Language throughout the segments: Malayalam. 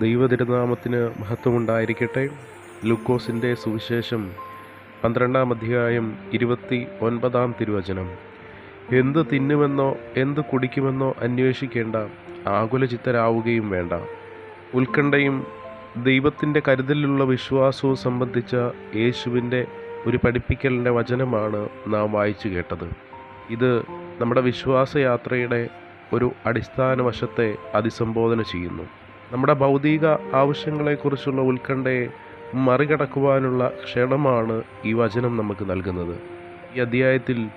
ദൈവതിരുനാമത്തിന് മഹത്വമുണ്ടായിരിക്കട്ടെ. ലൂക്കോസിന്റെ സുവിശേഷം പന്ത്രണ്ടാം അധ്യായം ഇരുപത്തി ഒൻപതാം തിരുവചനം. എന്ത് തിന്നുമെന്നോ എന്ത് കുടിക്കുമെന്നോ അന്വേഷിക്കേണ്ട ആകുലചിത്തരാവുകയും വേണ്ട. ഉത്കണ്ഠയും ദൈവത്തിന്റെ കരുതലിലുള്ള വിശ്വാസവും സംബന്ധിച്ച യേശുവിന്റെ ഒരു പഠിപ്പിക്കലിന്റെ വചനമാണ് നാം വായിച്ചു കേട്ടത്. ഇത് നമ്മുടെ വിശ്വാസയാത്രയുടെ ഒരു അടിസ്ഥാന വശത്തെ അഭിസംബോധന ചെയ്യുന്നു. നമ്മുടെ ഭൗതിക ആവശ്യങ്ങളെക്കുറിച്ചുള്ള ഉത്കണ്ഠയെ മറികടക്കുവാനുള്ള ക്ഷണമാണ് ഈ വചനം നമുക്ക് നൽകുന്നത്. ഈ അധ്യായത്തിൽ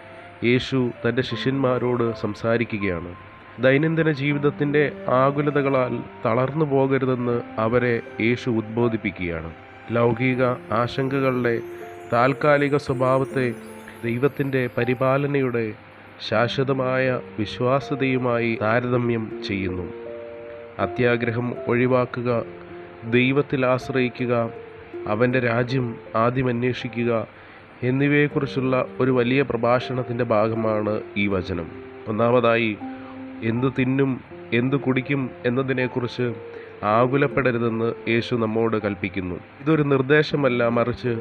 യേശു തന്റെ ശിഷ്യന്മാരോട് സംസാരിക്കുകയാണ്. ദൈനംദിന ജീവിതത്തിന്റെ ആകുലതകളാൽ തളർന്നു പോകരുതെന്ന് അവരെ യേശു ഉദ്ബോധിപ്പിക്കുകയാണ്. ലൗകിക ആശങ്കകളുടെ താൽക്കാലിക സ്വഭാവത്തെ ദൈവത്തിന്റെ പരിപാലനയുടെ ശാശ്വതമായ വിശ്വാസ്യതയുമായി താരതമ്യം ചെയ്യുന്നു. അത്യാഗ്രഹം ഒഴിവാക്കുക ദൈവത്തിൽ ആശ്രയിക്കുക അവന്റെ രാജ്യം ആദ്യം അന്വേഷിക്കുക എന്നിവയെക്കുറിച്ചുള്ള ഒരു വലിയ പ്രഭാഷണത്തിന്റെ ഭാഗമാണ് ഈ വചനം. ഒന്നാമതായി എന്തു തിന്നും എന്തു കുടിക്കും എന്നതിനെക്കുറിച്ച് ആകുലപ്പെടരുതെന്ന് യേശു നമ്മോട് കൽപ്പിക്കുന്നു. ഇതൊരു നിർദ്ദേശമല്ല മറിച്ച്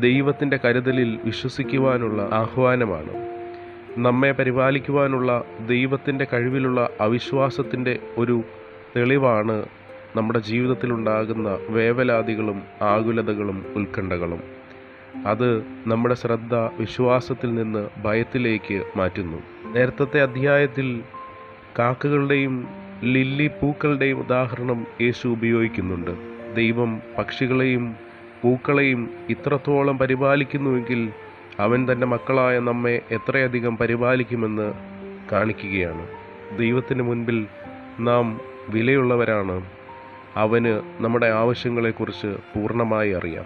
ദൈവത്തിന്റെ കരുതലിൽ വിശ്വസിക്കുവാനുള്ള ആഹ്വാനമാണ്. നമ്മെ പരിപാലിക്കുവാനുള്ള ദൈവത്തിന്റെ കഴിവിലുള്ള അവിശ്വാസത്തിന്റെ ഒരു തെളിവാണ് നമ്മുടെ ജീവിതത്തിലുണ്ടാകുന്ന വേവലാതികളും ആകുലതകളും ഉത്കണ്ഠകളും. അത് നമ്മുടെ ശ്രദ്ധ വിശ്വാസത്തിൽ നിന്ന് ഭയത്തിലേക്ക് മാറ്റുന്നു. നേരത്തെ അധ്യായത്തിൽ കാക്കകളുടെയും ലില്ലി പൂക്കളുടെയും ഉദാഹരണം യേശു ഉപയോഗിക്കുന്നുണ്ട്. ദൈവം പക്ഷികളെയും പൂക്കളെയും ഇത്രത്തോളം പരിപാലിക്കുന്നുവെങ്കിൽ അവൻ തന്റെ മക്കളായ നമ്മെ എത്രയധികം പരിപാലിക്കുമെന്ന് കാണിക്കുകയാണ്. ദൈവത്തിന് മുൻപിൽ നാം വിലയുള്ളവരാണ്. അവന് നമ്മുടെ ആവശ്യങ്ങളെക്കുറിച്ച് പൂർണമായി അറിയാം.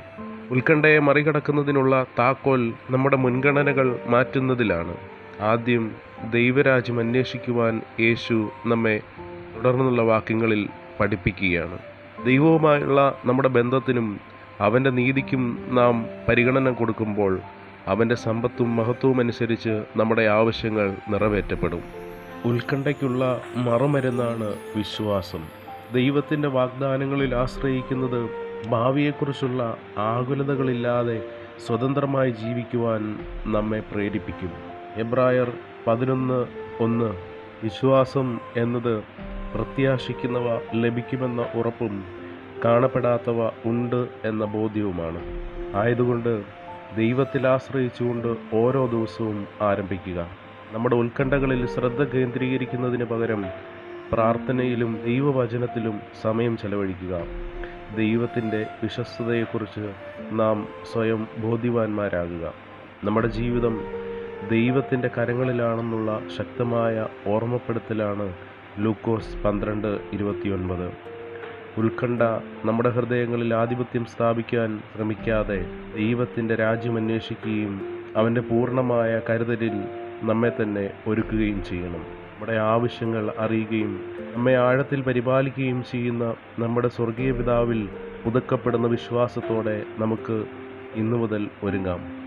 ഉത്കണ്ഠയെ മറികടക്കുന്നതിനുള്ള താക്കോൽ നമ്മുടെ മുൻഗണനകൾ മാറ്റുന്നതിലാണ്. ആദ്യം ദൈവരാജ്യം അന്വേഷിക്കുവാൻ യേശു നമ്മെ തുടർന്നുള്ള വാക്യങ്ങളിൽ പഠിപ്പിക്കുകയാണ്. ദൈവവുമായുള്ള നമ്മുടെ ബന്ധത്തിനും അവന്റെ നീതിക്കും നാം പരിഗണന കൊടുക്കുമ്പോൾ അവന്റെ സമ്പത്തും മഹത്വവും അനുസരിച്ച് നമ്മുടെ ആവശ്യങ്ങൾ നിറവേറ്റപ്പെടും. ഉത്കണ്ഠയ്ക്കുള്ള മറുമരുന്നാണ് വിശ്വാസം. ദൈവത്തിന്റെ വാഗ്ദാനങ്ങളിൽ ആശ്രയിക്കുന്നത് ഭാവിയെക്കുറിച്ചുള്ള ആകുലതകളില്ലാതെ സ്വതന്ത്രമായി ജീവിക്കുവാൻ നമ്മെ പ്രേരിപ്പിക്കും എബ്രായർ പതിനൊന്ന് ഒന്ന് വിശ്വാസം എന്നത് പ്രത്യാശിക്കുന്നവ ലഭിക്കുമെന്ന ഉറപ്പും കാണപ്പെടാത്തവ ഉണ്ട് എന്ന ബോധ്യവുമാണ്. ആയതുകൊണ്ട് ദൈവത്തിൽ ആശ്രയിച്ചുകൊണ്ട് ഓരോ ദിവസവും ആരംഭിക്കുക. നമ്മുടെ ഉത്കണ്ഠകളിൽ ശ്രദ്ധ കേന്ദ്രീകരിക്കുന്നതിന് പകരം പ്രാർത്ഥനയിലും ദൈവവചനത്തിലും സമയം ചെലവഴിക്കുക. ദൈവത്തിന്റെ വിശ്വസ്തതയെക്കുറിച്ച് നാം സ്വയം ബോധ്യവാന്മാരാകുക. നമ്മുടെ ജീവിതം ദൈവത്തിന്റെ കരങ്ങളിലാണെന്നുള്ള ശക്തമായ ഓർമ്മപ്പെടുത്തലാണ് ലൂക്കോസ് പന്ത്രണ്ട് ഇരുപത്തിയൊൻപത്. ഉത്കണ്ഠ നമ്മുടെ ഹൃദയങ്ങളിൽ ആധിപത്യം സ്ഥാപിക്കാൻ ശ്രമിക്കാതെ ദൈവത്തിന്റെ രാജ്യം അന്വേഷിക്കുകയും അവന്റെ പൂർണമായ കരുതലിൽ നമ്മെ തന്നെ ഒരുക്കുകയും ചെയ്യണം. നമ്മുടെ ആവശ്യങ്ങൾ അറിയുകയും നമ്മെ ആഴത്തിൽ പരിപാലിക്കുകയും ചെയ്യുന്ന നമ്മുടെ സ്വർഗീയ പിതാവിൽ പുതുക്കപ്പെടുന്ന വിശ്വാസത്തോടെ നമുക്ക് ഇന്നു മുതൽ ഒരുങ്ങാം.